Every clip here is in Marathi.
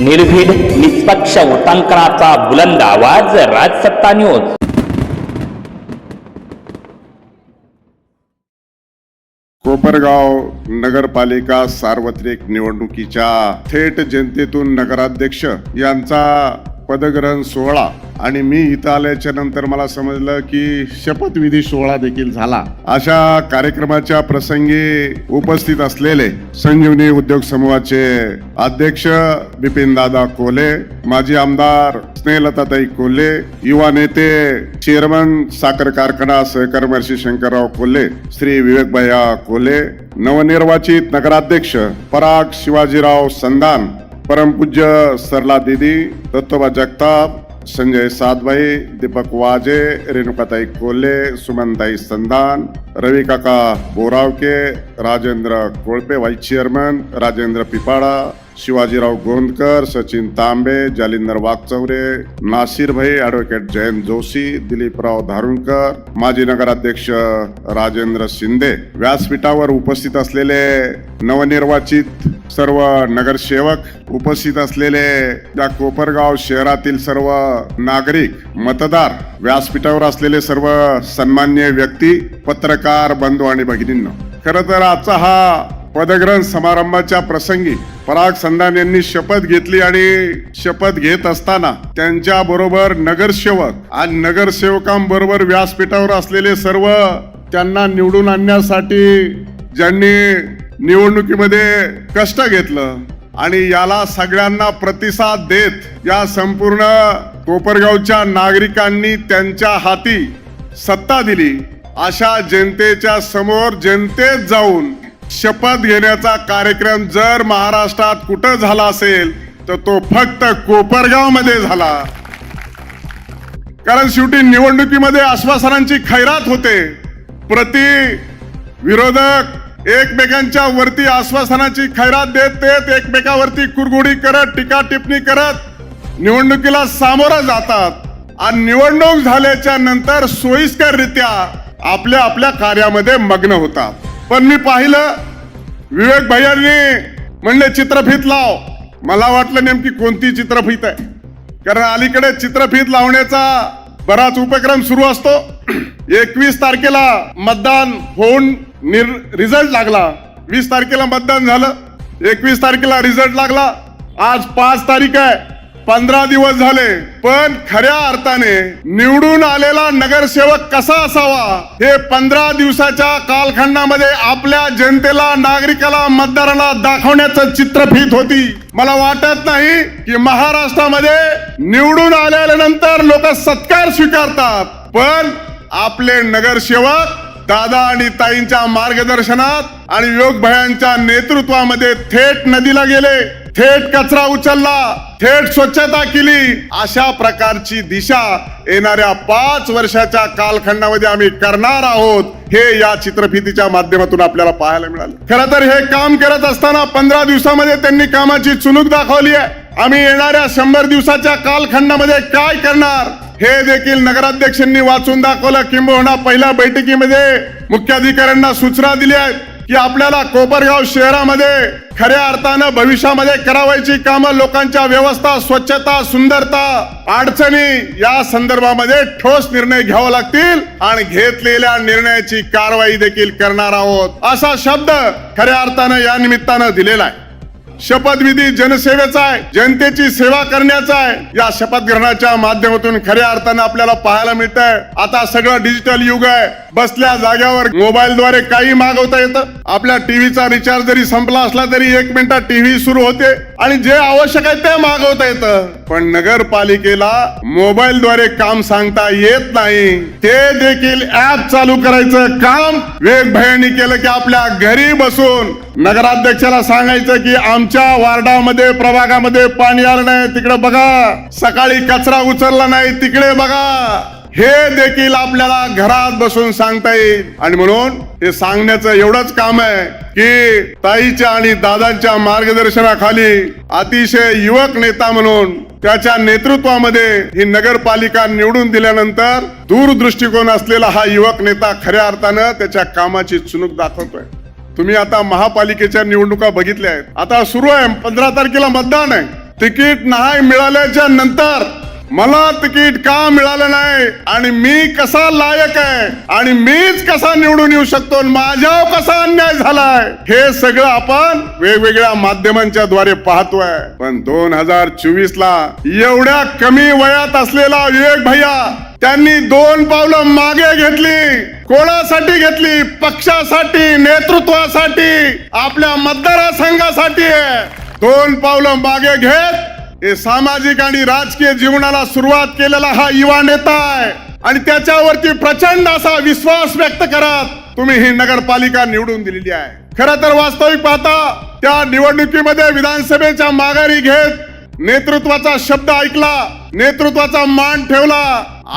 निर्भीड निष्पक्ष वृत्तांकनाचा बुलंद आवाज राजसत्ता न्यूज. कोपरगाव नगरपालिका सार्वत्रिक निवडणुकीच्या थेट जनतेतून नगराध्यक्ष यांचा पदग्रहण सोहळा आणि मी इथं आल्याच्यानंतर मला समजलं की शपथविधी सोहळा देखील झाला. अशा कार्यक्रमाच्या प्रसंगी उपस्थित असलेले संजीवनी उद्योग समूहाचे अध्यक्ष बिपिन दादा कोले माजी आमदार स्नेहलताताई कोल्हे युवा नेते चेअरमन साखर कारखाना सहकर्मर्षी शंकरराव कोल्हे श्री विवेक भैया कोल्हे नवनिर्वाचित नगराध्यक्ष पराग शिवाजीराव संधान परमपूज्य सरला दिदी दत्तोबा जगताप संजय सातभाई दीपक वाजे रेणुकाताई Kolhe Sumantai Sandan Ravi Kaka Boravke Rajendra Kolpe vice chairman Rajendra Pipada Shivajirao Gondkar Sachin Tambe Jalindar Wagchaure Nasir Bhai advocate Jayant Joshi Dilipraao Dharunkar माजी नगराध्यक्ष राजेंद्र शिंदे. व्यासपीठावर उपस्थित असलेले नवनिर्वाचित सर्व नगरसेवक उपस्थित असलेले त्या कोपरगाव शहरातील सर्व नागरिक मतदार व्यासपीठावर असलेले सर्व सन्मान्य व्यक्ती पत्रकार बंधू आणि भगिनींना खर तर आजचा हा पदग्रहण समारंभाच्या प्रसंगी पराग संधान यांनी शपथ घेतली आणि शपथ घेत असताना त्यांच्या बरोबर नगरसेवक आणि नगरसेवकांबरोबर व्यासपीठावर असलेले सर्व त्यांना निवडून आणण्यासाठी ज्यांनी निवडणुकीमध्ये कष्ट घेतलं आणि याला सगळ्यांना प्रतिसाद देत या संपूर्ण कोपरगावच्या नागरिकांनी त्यांच्या हाती सत्ता दिली. अशा जनतेच्या समोर जनतेत जाऊन शपथ घेण्याचा कार्यक्रम जर महाराष्ट्रात कुठं झाला असेल तर तो फक्त कोपरगावमध्ये झाला. कारण शेवटी निवडणुकीमध्ये आश्वासनांची खैरात होते. प्रति विरोधक एकमेकांच्या वरती आश्वासनाची खैरात देत देत एकमेकावरती कुरगुडी करत टीका टिप्पणी करत निवडणुकीला सामोरं जातात. आणि निवडणूक झाल्याच्यानंतर सोयीस्कररित्या आपल्या आपल्या कार्यामध्ये मग्न होतात. पण मी पाहिलं विवेक भैयांनी म्हणले चित्रफीत लाव. मला वाटलं नेमकी कोणती चित्रफीत आहे. कारण अलीकडे चित्रफीत लावण्याचा बराच उपक्रम सुरू असतो. एकवीस तारखेला मतदान होऊन निर- रिझल्ट लागला. वीस तारखेला मतदान झालं. एकवीस तारखेला रिझल्ट लागला. आज पाच तारीख आहे. पंधरा दिवस झाले. पण खऱ्या अर्थाने निवडून आलेला नगरसेवक कसा असावा हे पंधरा दिवसाच्या कालखंडामध्ये आपल्या जनतेला नागरिकाला मतदाराला दाखवण्याचं चित्रफित होती. मला वाटत नाही की महाराष्ट्रामध्ये निवडून आल्यानंतर लोक सत्कार स्वीकारतात. पण आपले नगरसेवक दादा आणि ताईंच्या मार्गदर्शनात आणि योग भयांच्या नेतृत्वामध्ये थेट नदीला गेले. थेट कचरा उचलला. थेट स्वच्छता केली. अशा प्रकारची दिशा येणाऱ्या पाच वर्षाच्या कालखंडामध्ये आम्ही करणार आहोत हे या चित्रफितीच्या माध्यमातून आपल्याला पाहायला मिळालं. खरं तर हे काम करत असताना पंधरा दिवसामध्ये त्यांनी कामाची चुनूक दाखवली आहे. आम्ही येणाऱ्या शंभर दिवसाच्या कालखंडामध्ये काय करणार? हे देखील नगराध्यक्षांनी वाचून दाखवलं. किंबहुना पहिल्या बैठकीमध्ये मुख्याधिकाऱ्यांना सूचना दिल्या आहेत की आपल्याला कोपरगाव शहरामध्ये खऱ्या अर्थानं भविष्यामध्ये करावायची कामं लोकांच्या व्यवस्था स्वच्छता सुंदरता अडचणी या संदर्भामध्ये ठोस निर्णय घ्यावे लागतील आणि घेतलेल्या निर्णयाची कारवाई देखील करणार आहोत. असा शब्द खऱ्या अर्थानं या निमित्तानं दिलेला आहे. शपथविधी जनसेवेचा आहे जनतेची सेवा करण्याचा आहे. या शपथ ग्रहणाच्या माध्यमातून खऱ्या अर्थानं आपल्याला पाहायला मिळत आहे आता सगळं डिजिटल युग आहे. बसल्या जाग्यावर मोबाईलद्वारे काही मागवता येतं. आपल्या टीव्हीचा रिचार्ज जरी संपला असला तरी एक मिनिटात टीव्ही सुरू होते. आणि जे आवश्यक आहे ते मागवता येतं. पण नगरपालिकेला मोबाईलद्वारे काम सांगता येत नाही. ते देखील ऍप चालू करायचं काम वेग केलं की आपल्या घरी बसून नगराध्यक्षाला सांगायचं की आमच्या वार्डामध्ये प्रभागामध्ये पाणी आलं नाही. तिकडे बघा. सकाळी कचरा उचलला नाही. तिकडे बघा. हे देखील आपल्याला घरात बसून सांगता येईल. आणि म्हणून हे सांगण्याचं एवढंच काम आहे की ताईच्या आणि दादांच्या मार्गदर्शनाखाली अतिशय युवक नेता म्हणून त्याच्या नेतृत्वामध्ये ही नगरपालिका निवडून दिल्यानंतर दूरदृष्टिकोन असलेला हा युवक नेता खऱ्या अर्थानं त्याच्या कामाची चुनूक दाखवतोय. तुम्ही आता महापालिकेच्या निवडणुका बघितल्या आहेत. आता सुरू आहे. पंधरा तारखेला मतदान आहे. तिकीट नाही मिळाल्याच्या नंतर मला तिकीट का मिळालं नाही? आणि मी कसा लायक आहे? आणि मीच कसा निवडून येऊ शकतो? माझ्यावर कसा अन्याय झालाय? हे सगळं आपण वेगवेगळ्या माध्यमांच्या द्वारे पाहतोय. पण दोन हजार चोवीस ला एवढ्या कमी वयात असलेला विवेक भैया त्यांनी दोन पावलं मागे घेतली. कोणासाठी घेतली? पक्षासाठी नेतृत्वासाठी आपल्या मतदारसंघासाठी. आहे. दोन पावलं मागे घेत हे सामाजिक आणि राजकीय जीवनाला सुरुवात केलेला हा युवा नेता आहे. आणि त्याच्यावरती प्रचंड असा विश्वास व्यक्त करत तुम्ही ही नगरपालिका निवडून दिलेली आहे. खरं तर वास्तविक पाहता त्या निवडणुकीमध्ये विधानसभेच्या माघारी घेत नेतृत्वाचा शब्द ऐकला नेतृत्वाचा मान ठेवला.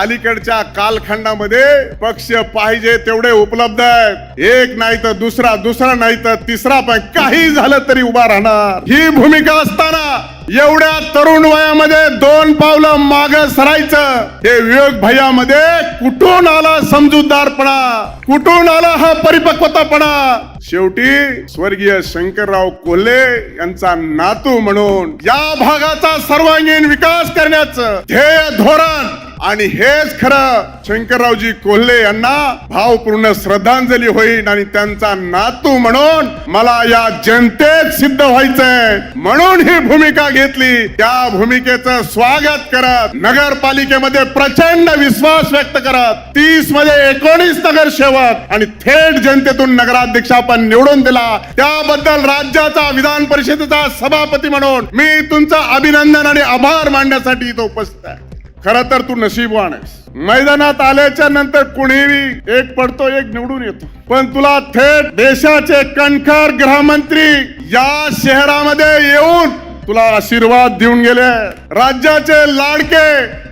अलीकडच्या कालखंडामध्ये पक्ष पाहिजे तेवढे उपलब्ध आहेत. एक नाही तर दुसरा दुसरा नाही तर तिसरा पण काही झालं तरी उभा राहणार. ही भूमिका असताना एवढ्या तरुण वयामध्ये दोन पावलं माग सरायचं. हे विवेक भैयामध्ये कुठून आला समजूतदारपणा? कुठून आला हा परिपक्वतापणा? शेवटी स्वर्गीय शंकरराव कोल्हे यांचा नातू म्हणून या भागाचा सर्वांगीण विकास करण्याचं ध्येय धोरण आणि हेच खरं शंकररावजी कोल्हे यांना भावपूर्ण श्रद्धांजली होईल आणि त्यांचा नातू म्हणून मला या जनतेत सिद्ध व्हायचंय. म्हणून ही भूमिका घेतली. त्या भूमिकेचं स्वागत करत नगरपालिकेमध्ये प्रचंड विश्वास व्यक्त करत तीसमध्ये एकोणीस नगरसेवक आणि थेट जनतेतून नगराध्यक्ष आपण निवडून दिला. त्याबद्दल राज्याचा विधान परिषदेचा सभापती म्हणून मी तुमचं अभिनंदन आणि आभार मानण्यासाठी इथं उपस्थित आहे. खर तर तू नशीबवान आहेस मैदानात आल्याच्यानंतर कुणीही एक पडतो एक निवडून येतो. पण तुला थेट देशाचे कणखर गृहमंत्री या शहरामध्ये येऊन तुला आशीर्वाद देऊन गेले. राज्याचे लाडके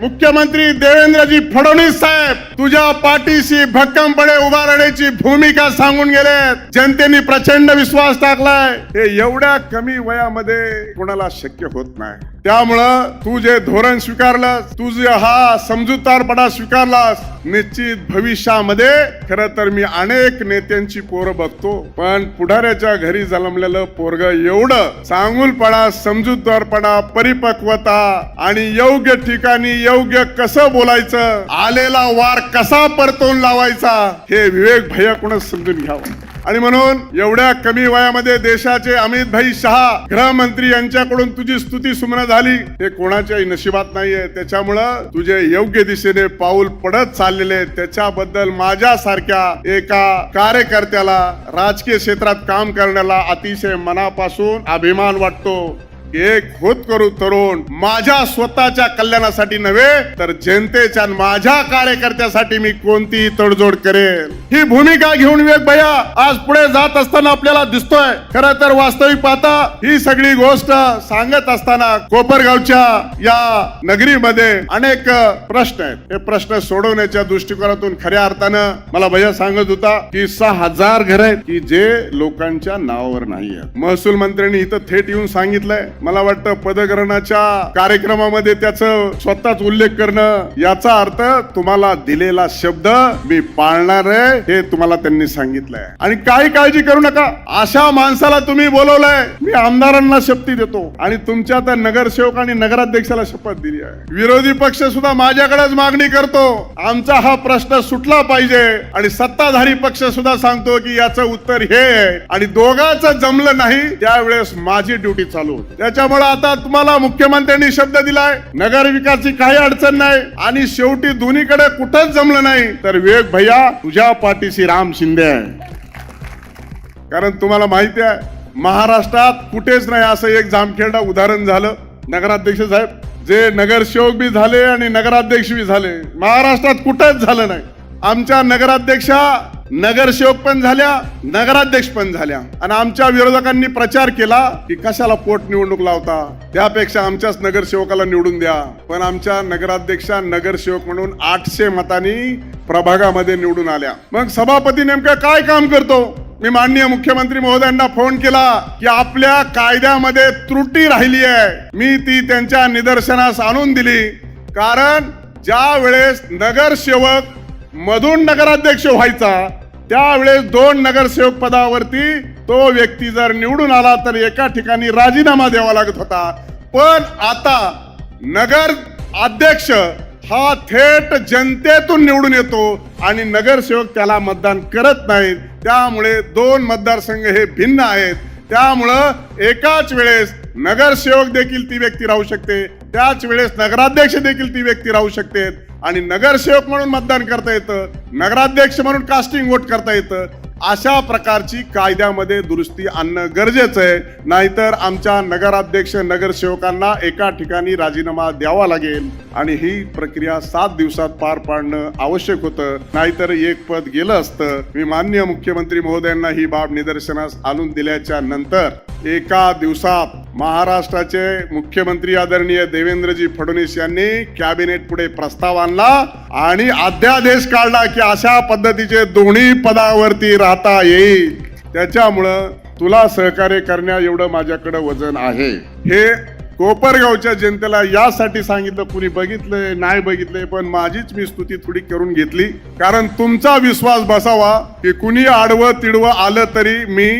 मुख्यमंत्री देवेंद्रजी फडणवीस साहेब तुझ्या पाठीशी भक्कमपणे उभा राहण्याची भूमिका सांगून गेले जनतेने प्रचंड विश्वास टाकलाय. हे एवढ्या कमी वयामध्ये कोणाला शक्य होत नाही. त्यामुळं तू जे धोरण स्वीकारलं तू जे हा समजूतदारपणा स्वीकारलास निश्चित भविष्यामध्ये खर तर मी अनेक नेत्यांची पोरं बघतो पण पुढाऱ्याच्या घरी जन्मलेलं पोरग एवढं चांगुलपणा समजूतदारपणा परिपक्वता आणि योग्य ठिकाणी योग्य कसं बोलायचं आलेला वार कसा परतवून लावायचा हे विवेक भैया समजून घ्यावं. आणि म्हणून एवढ्या कमी वयामध्ये देशाचे अमित भाई शहा गृहमंत्री यांच्याकडून तुझी स्तुती सुमन झाली हे कोणाच्याही नशिबात नाहीये. त्याच्यामुळं तुझे योग्य दिशेने पाऊल पडत चाललेले त्याच्याबद्दल माझ्यासारख्या एका कार्यकर्त्याला राजकीय क्षेत्रात काम करण्याला अतिशय मनापासून अभिमान वाटतो. एक होत करू तरुण माझ्या स्वतःच्या कल्याणासाठी नव्हे तर जनतेच्या माझ्या कार्यकर्त्यासाठी मी कोणतीही तडजोड करेल ही भूमिका घेऊन विवेक भैया आज पुढे जात असताना आपल्याला दिसतोय. खरं तर वास्तविक पाहता ही सगळी गोष्ट सांगत असताना कोपरगावच्या या नगरीमध्ये अनेक प्रश्न आहेत. हे प्रश्न सोडवण्याच्या दृष्टिकोनातून खऱ्या अर्थानं मला भैया सांगत होता की सहा हजार घर आहेत की जे लोकांच्या नावावर नाही आहेत महसूल मंत्र्यांनी इथं थेट येऊन सांगितलंय. मला वाटतं पदग्रहणाच्या कार्यक्रमामध्ये त्याचं स्वतःच उल्लेख करणं याचा अर्थ तुम्हाला दिलेला शब्द मी पाळणार आहे हे तुम्हाला त्यांनी सांगितलंय. आणि काही काळजी करू नका. अशा माणसाला तुम्ही बोलवलंय मी आमदारांना शपथी देतो. आणि तुमच्या त्या नगरसेवक आणि नगराध्यक्षाला शपथ दिली आहे. विरोधी पक्ष सुद्धा माझ्याकडेच मागणी करतो. आमचा हा प्रश्न सुटला पाहिजे. आणि सत्ताधारी पक्ष सुद्धा सांगतो की याचं उत्तर हे आहे. आणि दोघांचं जमलं नाही त्यावेळेस माझी ड्युटी चालू होती. त्याच्यामुळे आता तुम्हाला मुख्यमंत्र्यांनी शब्द दिलाय नगर विकासची काही अडचण नाही आणि शेवटी दोन्हीकडे कुठंच जमलं नाही. तर विवेक भैया तुझ्या पाठीशी राम शिंदे आहे. कारण तुम्हाला माहिती आहे महाराष्ट्रात कुठेच नाही असं एक जामखेडा उदाहरण झालं. नगराध्यक्ष साहेब जे नगरसेवक बी झाले आणि नगराध्यक्ष बी झाले महाराष्ट्रात कुठेच झालं नाही. आमच्या नगराध्यक्षा नगरसेवक पण झाल्या नगराध्यक्ष पण झाल्या. आणि आमच्या विरोधकांनी प्रचार केला की कशाला पोट निवडणूक लावता? त्यापेक्षा आमच्याच नगरसेवकाला निवडून द्या. पण आमच्या नगराध्यक्षा नगरसेवक म्हणून आठशे मतांनी प्रभागामध्ये निवडून आल्या. मग सभापती नेमकं काय काम करतो? मी माननीय मुख्यमंत्री महोदयांना फोन केला की आपल्या कायद्यामध्ये त्रुटी राहिली आहे. मी ती त्यांच्या निदर्शनास आणून दिली. कारण ज्या वेळेस नगरसेवक मधून नगराध्यक्ष व्हायचा त्यावेळेस दोन नगरसेवक पदावरती तो व्यक्ती जर निवडून आला तर एका ठिकाणी राजीनामा द्यावा लागत होता. पण आता नगर अध्यक्ष हा थेट जनतेतून निवडून येतो आणि नगरसेवक त्याला मतदान करत नाहीत. त्यामुळे दोन मतदारसंघ हे भिन्न आहेत. त्यामुळं एकाच वेळेस नगरसेवक देखील ती व्यक्ती राहू शकते. त्याच वेळेस नगराध्यक्ष देखील ती व्यक्ती राहू शकते. आणि नगरसेवक म्हणून मतदान करता येतं नगराध्यक्ष म्हणून कास्टिंग वोट करता येतं अशा प्रकारची कायद्यामध्ये दुरुस्ती आणणं गरजेचं आहे. नाहीतर आमच्या नगराध्यक्ष नगरसेवकांना एका ठिकाणी राजीनामा द्यावा लागेल आणि ही प्रक्रिया सात दिवसात पार पाडणं आवश्यक होतं. नाहीतर एक पद गेलं असतं. मी मान्य मुख्यमंत्री महोदयांना ही बाब निदर्शनास आणून दिल्याच्या नंतर एका दिवसात महाराष्ट्राचे मुख्यमंत्री आदरणीय देवेंद्रजी फडणवीस यांनी कॅबिनेट पुढे प्रस्ताव आणला आणि अध्यादेश काढला की अशा पद्धतीचे दोन्ही पदावरती राहता येईल. त्याच्यामुळं तुला सहकार्य करण्या एवढं माझ्याकडे वजन आहे. हे कोपरगावच्या जनतेला यासाठी सांगितलं कुणी बघितलंय नाही बघितलंय पण माझीच मी स्तुती थोडी करून घेतली. कारण तुमचा विश्वास बसावा की कुणी आडवं तिडवं आलं तरी मी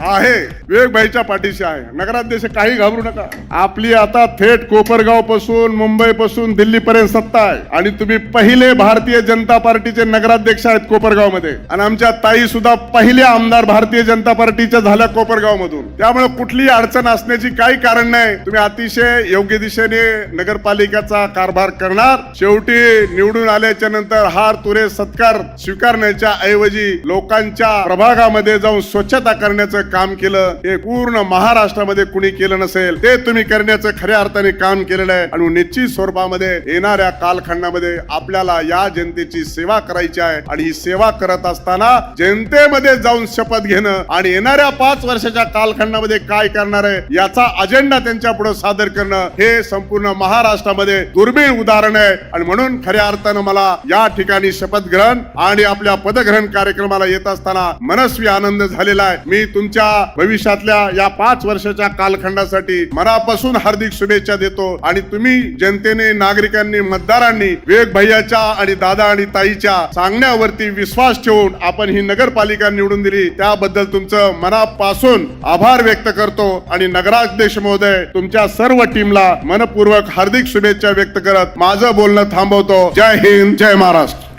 आहे. विवेकभाईच्या पाठीशी आहे. नगराध्यक्ष काही घाबरू नका. आपली आता थेट कोपरगावपासून मुंबई पासून दिल्ली पर्यंत सत्ता आहे. आणि तुम्ही पहिले भारतीय जनता पार्टीचे नगराध्यक्ष आहेत कोपरगावमध्ये आणि आमच्या ताई सुद्धा पहिल्या आमदार भारतीय जनता पार्टीच्या झाल्या कोपरगाव मधून त्यामुळे कुठलीही अडचण असण्याची काही कारण नाही. तुम्ही अतिशय योग्य दिशेने नगरपालिकेचा कारभार करणार. शेवटी निवडून आल्याच्यानंतर हार तुरे सत्कार स्वीकारण्याच्या ऐवजी लोकांच्या प्रभागामध्ये जाऊन स्वच्छता करण्याचं काम केलं हे पूर्ण महाराष्ट्रामध्ये कुणी केलं नसेल ते तुम्ही करण्याचं खऱ्या अर्थाने काम केलेलं आहे. आणि निश्चित स्वरूपामध्ये येणाऱ्या कालखंडामध्ये आपल्याला या जनतेची सेवा करायची आहे. आणि ही सेवा करत असताना जनतेमध्ये जाऊन शपथ घेणं आणि येणाऱ्या पाच वर्षाच्या कालखंडामध्ये काय करणार आहे याचा अजेंडा त्यांच्या पुढे सादर करणं हे संपूर्ण महाराष्ट्रामध्ये दुर्मिळ उदाहरण आहे. आणि म्हणून खऱ्या अर्थानं मला या ठिकाणी शपथ ग्रहण आणि आपल्या पदग्रहण कार्यक्रमाला येत असताना मनस्वी आनंद झालेला आहे. मी तुमच्या भविष्यातल्या या पाच वर्षाच्या कालखंडासाठी मनापासून हार्दिक शुभेच्छा देतो. आणि तुम्ही जनतेने नागरिकांनी मतदारांनी विवेक भैयाच्या आणि दादा आणि ताईच्या सांगण्यावरती विश्वास ठेवून आपण ही नगरपालिका निवडून दिली. त्याबद्दल तुमचं मनापासून आभार व्यक्त करतो. आणि नगराध्यक्ष महोदय तुमच्या सर्व टीमला मनपूर्वक हार्दिक शुभेच्छा व्यक्त करत माझं बोलणं थांबवतो. जय हिंद जय महाराष्ट्र.